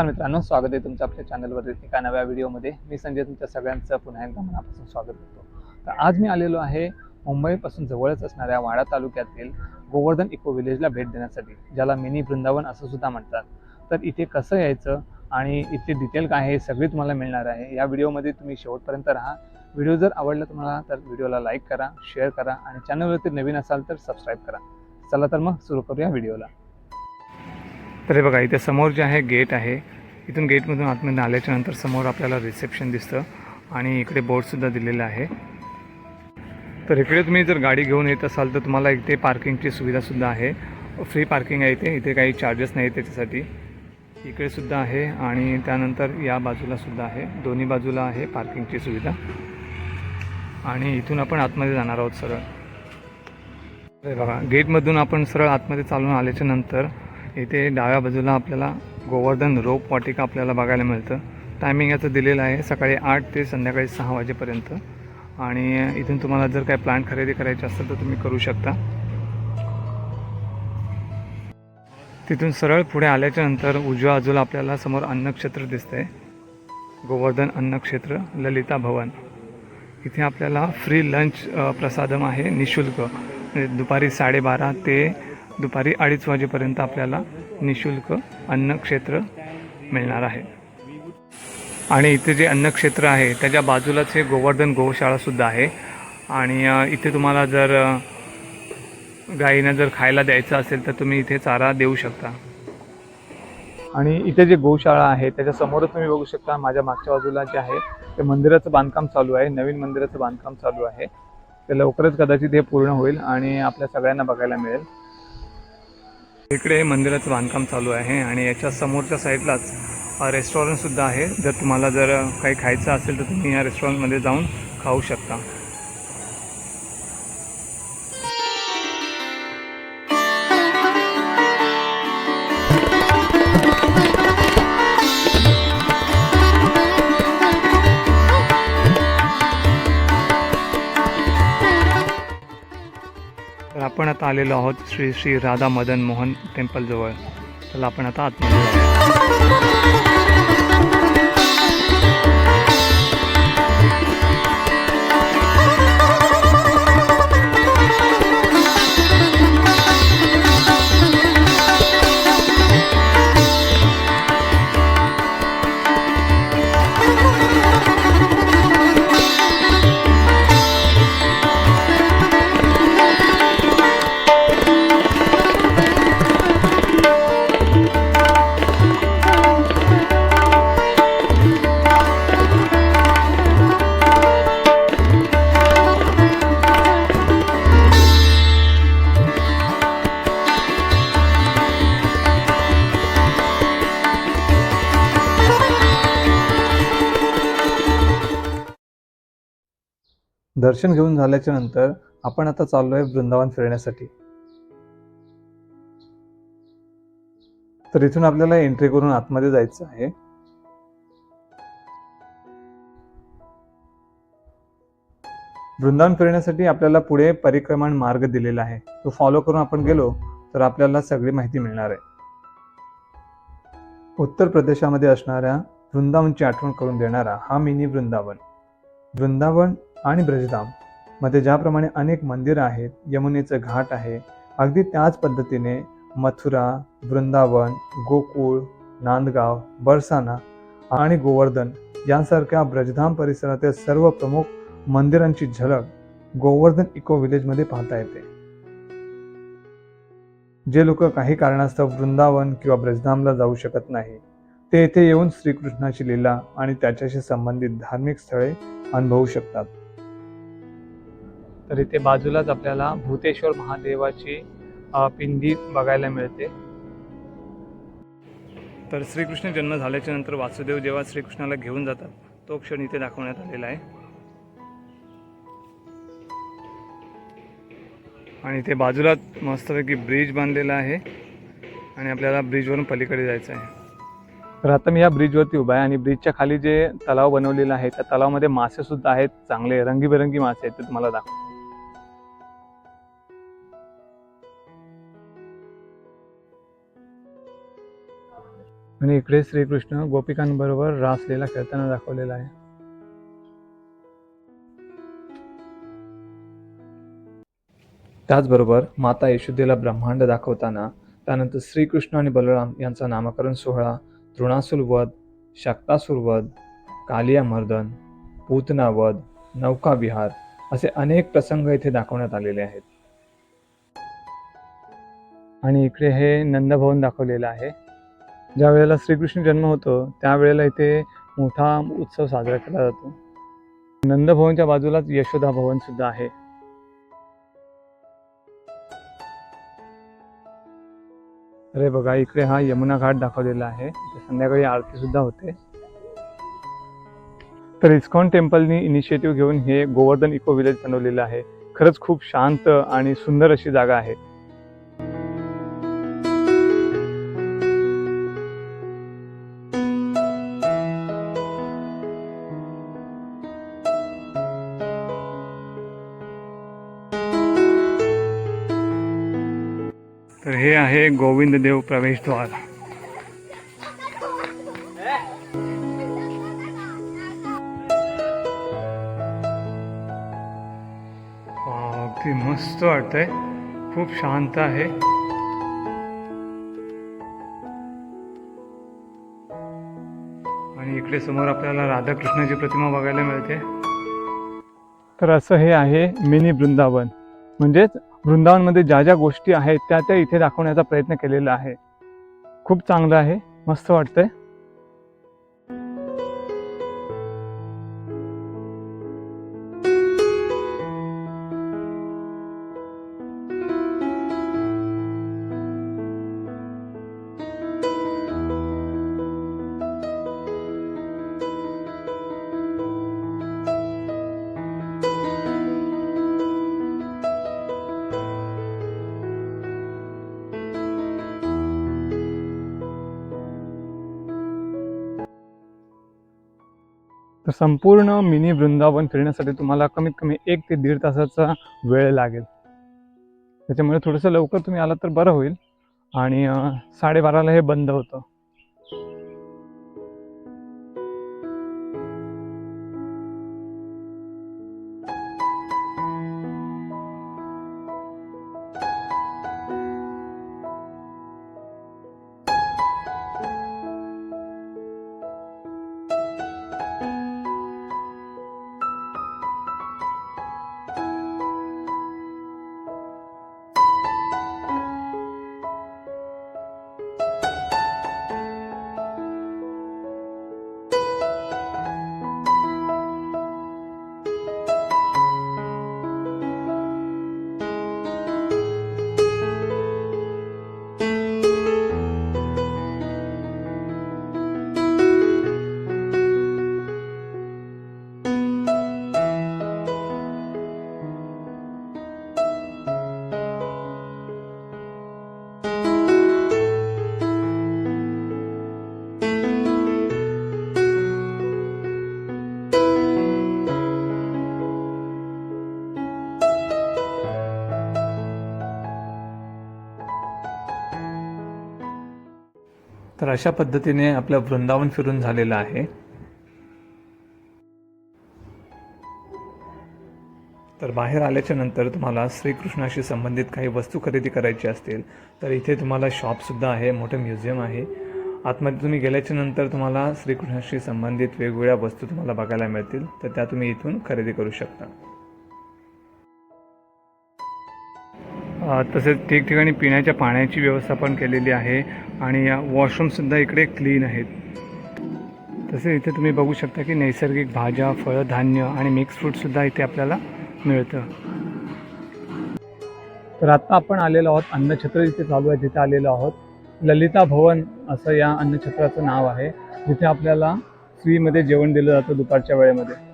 नमस्कार मित्रांनो स्वागत आहे तुमचं आपल्या चॅनलवर एका नव्या व्हिडिओमध्ये. मी संजय तुमच्या सगळ्यांचं पुन्हा एकदा मनापासून स्वागत करतो. तर आज मी आलेलो आहे मुंबईपासून जवळच असणाऱ्या वाडा तालुक्यातील गोवर्धन इको विलेजला भेट देण्यासाठी ज्याला मिनी वृंदावन असं सुद्धा म्हणतात. तर इथे कसं यायचं आणि इथे डिटेल काय आहे हे सगळी तुम्हाला मिळणार आहे. या व्हिडिओमध्ये तुम्ही शेवटपर्यंत राहा. व्हिडिओ जर आवडला तुम्हाला तर व्हिडिओला लाईक करा शेअर करा आणि चॅनलवरती नवीन असाल तर सबस्क्राईब करा. चला तर मग सुरू करूया व्हिडिओला. तर हे बघा इथे समोर जे आहे गेट आहे. इथून गेटमधून आतमध्ये आल्याच्यानंतर समोर आपल्याला रिसेप्शन दिसतं आणि इकडे बोर्डसुद्धा दिलेलं आहे. तर इकडे तुम्ही जर गाडी घेऊन येत असाल तर तुम्हाला इथे पार्किंगची सुविधासुद्धा आहे. फ्री पार्किंग आहे इथे. इथे काही चार्जेस नाही त्याच्यासाठी. इकडे सुद्धा आहे आणि त्यानंतर या बाजूला सुद्धा आहे. दोन्ही बाजूला आहे पार्किंगची सुविधा. आणि इथून आपण आतमध्ये जाणार आहोत सरळ. बघा गेटमधून आपण सरळ आतमध्ये चालून आल्याच्यानंतर इथे डाव्या बाजूला आपल्याला गोवर्धन रोप वाटिका आपल्याला बघायला मिळतं. टायमिंग याचं दिलेलं आहे सकाळी आठ ते संध्याकाळी सहा वाजेपर्यंत. आणि इथून तुम्हाला जर काय प्लांट खरेदी करायचे असेल तर तुम्ही करू शकता. तिथून सरळ पुढे आल्याच्यानंतर उजव्या बाजूला आपल्याला समोर अन्नक्षेत्र दिसतंय. गोवर्धन अन्नक्षेत्र ललिता भवन. इथे आपल्याला फ्री लंच प्रसादम आहे निशुल्क. म्हणजे दुपारी साडेबारा ते दुपारी अडीच वाजेपर्यंत आपल्याला निशुल्क अन्नक्षेत्र मिळणार आहे. आणि इथे जे अन्नक्षेत्र आहे त्याच्या बाजूलाच हे गोवर्धन गोशाळासुद्धा आहे. आणि इथे तुम्हाला जर गाईंना जर खायला द्यायचं असेल तर तुम्ही इथे चारा देऊ शकता. आणि इथे जे गोशाळा आहे त्याच्यासमोरच तुम्ही बघू शकता माझ्या मागच्या बाजूला जे आहे ते मंदिराचं बांधकाम चालू आहे नवीन मंदिराचं बांधकाम चालू आहे. ते लवकरच कदाचित हे पूर्ण होईल आणि आपल्या सगळ्यांना बघायला मिळेल. इकडे मंदिराचं बांधकाम चालू आहे आणि याच्या समोरच्या साईडलाच रेस्टॉरंटसुद्धा आहे. जर तुम्हाला जर काही खायचं असेल तर तुम्ही या रेस्टॉरंटमध्ये जाऊन खाऊ शकता. आपण आता आलेलो आहोत श्री श्री राधा मदन मोहन टेम्पलजवळ चला आपण आता आतमध्ये दर्शन घेऊन झाल्याच्यानंतर आपण आता चाललो आहे वृंदावन फिरण्यासाठी. तर इथून आपल्याला एंट्री करून आतमध्ये जायचं आहे. वृंदावन फिरण्यासाठी आपल्याला पुढे परिक्रमण मार्ग दिलेला आहे. तो फॉलो करून आपण गेलो तर आपल्याला सगळी माहिती मिळणार आहे. उत्तर प्रदेशामध्ये असणाऱ्या वृंदावनची आठवण करून देणारा हा मिनी वृंदावन. वृंदावन आणि ब्रजधाम. मध्ये ज्याप्रमाणे अनेक मंदिरं आहेत यमुनेचं घाट आहे अगदी त्याच पद्धतीने मथुरा वृंदावन गोकुळ नांदगाव बरसाना आणि गोवर्धन यांसारख्या ब्रजधाम परिसरातील सर्व प्रमुख मंदिरांची झलक गोवर्धन इको विलेजमध्ये पाहता येते. जे लोक काही कारणास्तव वृंदावन किंवा ब्रजधामला जाऊ शकत नाही ते येथे येऊन श्रीकृष्णाची लीला आणि त्याच्याशी संबंधित धार्मिक स्थळे अनुभवू शकतात. तर इथे बाजूलाच आपल्याला भूतेश्वर महादेवाची पिंडी बघायला मिळते. तर श्रीकृष्ण जन्म झाल्याच्यानंतर वासुदेव जेव्हा श्रीकृष्णाला घेऊन जातात तो क्षण इथे दाखवण्यात आलेला आहे. आणि इथे बाजूला मस्तपैकी ब्रिज बांधलेला आहे आणि आपल्याला ब्रिजवरून पलीकडे जायचं आहे. तर आता मी या ब्रिजवरती उभा आहे आणि ब्रिजच्या खाली जे तलाव बनवलेला आहे त्या तलावामध्ये मासे सुद्धा आहेत चांगले रंगीबेरंगी मासे आहेत ते तुम्हाला दाखव आणि इकडे श्रीकृष्ण गोपिकांबरोबर रासलेला खेळताना दाखवलेला आहे. त्याचबरोबर माता यशोदेला ब्रह्मांड दाखवताना त्यानंतर श्रीकृष्ण आणि बलराम यांचा नामकरण सोहळा तृणासुर वध शक्तासुर वध कालिया मर्दन पूतना वध नौका विहार असे अनेक प्रसंग इथे दाखवण्यात आलेले आहेत. आणि इकडे हे नंदभवन दाखवलेलं आहे. ज्या वेळेला श्रीकृष्ण जन्म होतो त्यावेळेला इथे मोठा उत्सव साजरा केला जातो. नंदभवनच्या बाजूलाच यशोदा भवन सुद्धा आहे. अरे बघा इकडे हा यमुना घाट दाखवलेला आहे. संध्याकाळी आरती सुद्धा होते. तर इस्कॉन टेम्पलनी इनिशिएटिव्ह घेऊन हे गोवर्धन इको विलेज बनवलेलं आहे. खरंच खूप शांत आणि सुंदर अशी जागा आहे. तर हे आहे गोविंददेव प्रवेशद्वार. अगदी मस्त वाटतंय. खूप शांत आहे. आणि इकडे समोर आपल्याला राधाकृष्णाची प्रतिमा बघायला मिळते. तर असं हे आहे मिनी वृंदावन. म्हणजेच वृंदावनमध्ये ज्या ज्या गोष्टी आहेत त्या त्या इथे दाखवण्याचा प्रयत्न केलेला आहे. खूप चांगलं आहे. मस्त वाटतंय. संपूर्ण मिनी वृंदावन फिरण्यासाठी तुम्हाला कमीत कमी एक ते दीड तासाचा वेळ लागेल. त्याच्यामुळे थोडंसं लवकर तुम्ही आलात तर बरं होईल. आणि साडेबाराला हे बंद होतं. तर अशा पद्धतीने आपलं वृंदावन फिरून झालेलं आहे. तर बाहेर आल्याच्यानंतर तुम्हाला श्रीकृष्णाशी संबंधित काही वस्तू खरेदी करायची असतील तर इथे तुम्हाला शॉपसुद्धा आहे मोठं म्युझियम आहे. आतमध्ये तुम्ही गेल्याच्यानंतर तुम्हाला श्रीकृष्णाशी संबंधित वेगवेगळ्या वस्तू तुम्हाला बघायला मिळतील तर त्या तुम्ही इथून खरेदी करू शकता. तसेच ठिकठिकाणी पिण्याच्या पाण्याची व्यवस्था पण केलेली आहे आणि वॉशरूमसुद्धा इकडे क्लीन आहेत. तसेच इथे तुम्ही बघू शकता की नैसर्गिक भाज्या फळं धान्य आणि मिक्स फ्रूटसुद्धा इथे आपल्याला मिळतं. तर आत्ता आपण आलेलो आहोत अन्नछत्र जिथे चालू आहे जिथे आलेलो आहोत. ललिता भवन असं या अन्नछत्राचं नाव आहे जिथे आपल्याला फ्रीमध्ये जेवण दिलं जातं दुपारच्या वेळेमध्ये.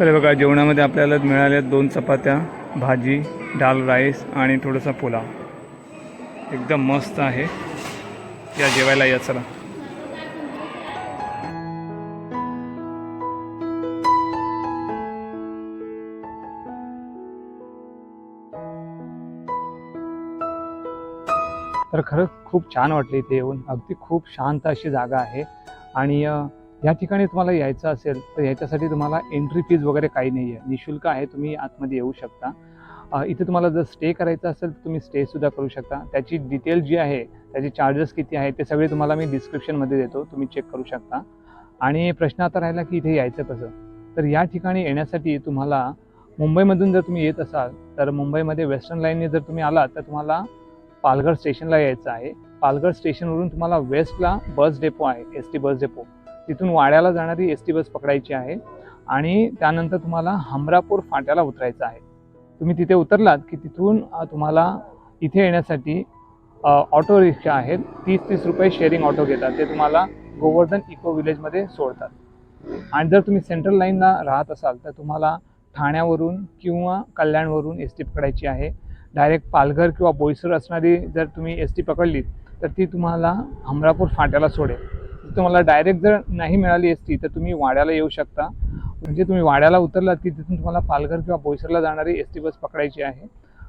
तर बघा जेवणामध्ये आपल्याला मिळाल्या दोन चपात्या भाजी डाल राईस आणि थोडंसं पुलाव. एकदम मस्त आहे. या जेवायला या चला. तर खरंच खूप छान वाटली इथे येऊन. अगदी खूप शांत अशी जागा आहे. आणि या ठिकाणी तुम्हाला यायचं असेल तर याच्यासाठी तुम्हाला एंट्री फीज वगैरे काही नाही आहे निशुल्क आहे तुम्ही आतमध्ये येऊ शकता. इथे तुम्हाला जर स्टे करायचं असेल तर तुम्ही स्टेसुद्धा करू शकता. त्याची डिटेल जी आहे त्याचे चार्जेस किती आहे ते सगळे तुम्हाला मी डिस्क्रिप्शनमध्ये देतो. तुम्ही चेक करू शकता. आणि प्रश्न आता राहिला की इथे यायचं कसं? तर या ठिकाणी येण्यासाठी तुम्हाला मुंबईमधून जर तुम्ही येत असाल तर मुंबईमध्ये वेस्टर्न लाईनने जर तुम्ही आलात तर तुम्हाला पालघर स्टेशनला यायचं आहे. पालघर स्टेशनवरून तुम्हाला वेस्टला बस डेपो आहे एस टी बस डेपो तिथून वाड्याला जाणारी एस टी बस पकडायची आहे आणि त्यानंतर तुम्हाला हमरापूर फाट्याला उतरायचं आहे. तुम्ही तिथे उतरलात की तिथून तुम्हाला इथे येण्यासाठी ऑटो रिक्षा आहेत. तीस तीस रुपये शेअरिंग ऑटो घेतात. ते तुम्हाला गोवर्धन इको विलेजमध्ये सोडतात. आणि जर तुम्ही सेंट्रल लाईनला राहत असाल तर तुम्हाला ठाण्यावरून किंवा कल्याणवरून एस टी पकडायची आहे. डायरेक्ट पालघर किंवा बोईसर असणारी जर तुम्ही एस टी पकडली तर ती तुम्हाला हमरापूर फाट्याला सोडेल. तुम्हाला डायरेक्ट जर नाही मिळाली एस टी तर तुम्ही वाड्याला येऊ शकता. म्हणजे तुम्ही वाड्याला उतरलात की तिथून तुम्हाला पालघर किंवा बोईसरला जाणारी एस टी बस पकडायची आहे.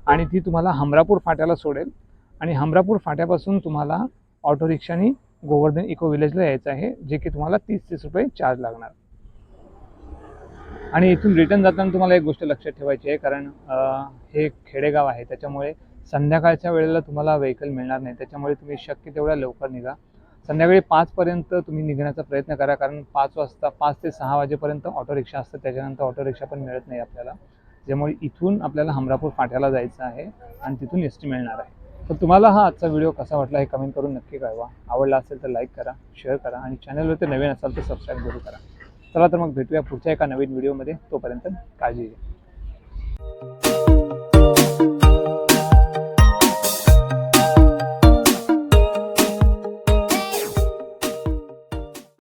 आणि ती तुम्हाला हमरापूर फाट्याला सोडेल. आणि हमरापूर फाट्यापासून तुम्हाला ऑटो रिक्षाने गोवर्धन इको विलेजला यायचं आहे जे की तुम्हाला तीस तीस रुपये चार्ज लागणार. आणि इथून रिटर्न जाताना तुम्हाला एक गोष्ट लक्षात ठेवायची आहे कारण हे खेडेगाव आहे त्याच्यामुळे संध्याकाळच्या वेळेला तुम्हाला व्हेकल मिळणार नाही. त्याच्यामुळे तुम्ही शक्य तेवढ्या लवकर निघा. संध्याकाळी पाचपर्यंत तुम्ही निघण्याचा प्रयत्न करा कारण पाच वाजता पाच ते सहा वाजेपर्यंत ऑटो रिक्षा असतं त्याच्यानंतर ऑटो रिक्षा पण मिळत नाही आपल्याला. ज्यामुळे इथून आपल्याला हमरापूर फाट्याला जायचं आहे आणि तिथून एस टी मिळणार आहे. तर तुम्हाला हा आजचा व्हिडिओ कसा वाटला हे कमेंट करून नक्की कळवा. आवडला असेल तर लाईक करा शेअर करा आणि चॅनलवर ते नवीन असाल तर सबस्क्राईब जरूर करा. चला तर मग भेटूया पुढच्या एका नवीन व्हिडिओमध्ये तोपर्यंत काळजी घ्या.